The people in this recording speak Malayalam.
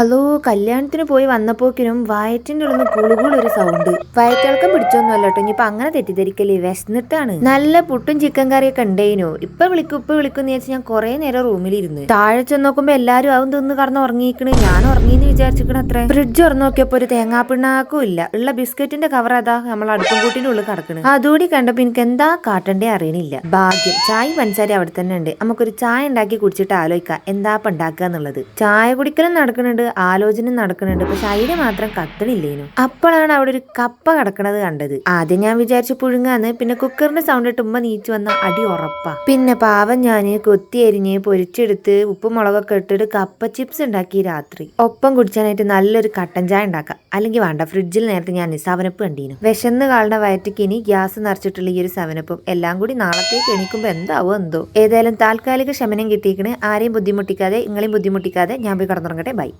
ഹലോ കല്യാണത്തിന് പോയി വന്നപ്പോക്കിനും വയറ്റിന്റെ ഉള്ളിൽ കുളുകുൾ ഒരു സൗണ്ട് വയറ്റിളക്കം പിടിച്ചൊന്നും അല്ല കേട്ടോ ഇനിയിപ്പൊ അങ്ങനെ തെറ്റിദ്ധരിക്കല്ലേ? വിശന്നിട്ടാണ്. നല്ല പുട്ടും ചിക്കൻ കറിയൊക്കെ ഉണ്ടേനു ഇപ്പൊ വിളിക്കും ഇപ്പൊ വിളിക്കും എന്ന് വെച്ചാൽ ഞാൻ കുറെ നേരം റൂമിലിരുന്ന്. താഴെ ചെന്ന് നോക്കുമ്പോ എല്ലാരും ആവും തിന്ന് കടന്ന് ഉറങ്ങിയിരിക്കണ് ഞാൻ ഉറങ്ങിന്ന് വിചാരിച്ചിരിക്കണ അത്ര. ഫ്രിഡ്ജ് തുറന്നു നോക്കിയപ്പോ ഒരു തേങ്ങാപ്പിണ്ണാക്കും ഇല്ല. ഉള്ള ബിസ്ക്കറ്റിന്റെ കവർ അതാ നമ്മൾ അടുപ്പും കൂട്ടിന്റെ ഉള്ളിൽ കിടക്കണ്. അതുകൂടി കണ്ടപ്പോ എനിക്ക് എന്താ കാട്ടണ്ടേ അറിയണില്ല. ഭാഗ്യം ചായ പഞ്ചാരി അവിടെ തന്നെ ഉണ്ട് നമുക്കൊരു ചായ ഉണ്ടാക്കി കുടിച്ചിട്ട് ആലോചിക്കാം എന്താ ഉണ്ടാക്കുക എന്നുള്ളത് ചായ കുടിക്കലും നടക്കുന്നുണ്ട് ആലോചന നടക്കുന്നുണ്ട്. പക്ഷെ അതിന് മാത്രം കത്തണില്ലേനു. അപ്പോഴാണ് അവിടെ ഒരു കപ്പ കിടക്കണത് കണ്ടത്. ആദ്യം ഞാൻ വിചാരിച്ചു പുഴുങ്ങാന്ന് പിന്നെ കുക്കറിന്റെ സൗണ്ട് ഇട്ട് ഉമ്മ നീച്ചു വന്ന അടി ഉറപ്പാ. പിന്നെ പാവം ഞാൻ കൊത്തി എരിഞ്ഞ് പൊരിച്ചെടുത്ത് ഉപ്പും മുളകൊക്കെ ഇട്ടിട്ട് കപ്പ ചിപ്സ് ഉണ്ടാക്കി രാത്രി. ഒപ്പം കുടിച്ചാനായിട്ട് നല്ലൊരു കട്ടൻ ചായ ഉണ്ടാക്കാം. അല്ലെങ്കിൽ വേണ്ട ഫ്രിഡ്ജിൽ നേരത്തെ ഞാൻ സവനപ്പ് കണ്ടീനു. വിശന്ന് കാളുടെ വയറ്റിക്ക് ഇനി ഗ്യാസ് നിറച്ചിട്ടുള്ള ഈ ഒരു സവനപ്പും എല്ലാം കൂടി നാളത്തേക്ക് എണീക്കുമ്പോ എന്താവോ എന്തോ. ഏതായാലും താൽക്കാലിക ശമനം കിട്ടിയിക്കണേ. ആരെയും ബുദ്ധിമുട്ടിക്കാതെ നിങ്ങളെയും ബുദ്ധിമുട്ടിക്കാതെ ഞാൻ പോയി കടന്നുറങ്ങട്ടെ. ബൈ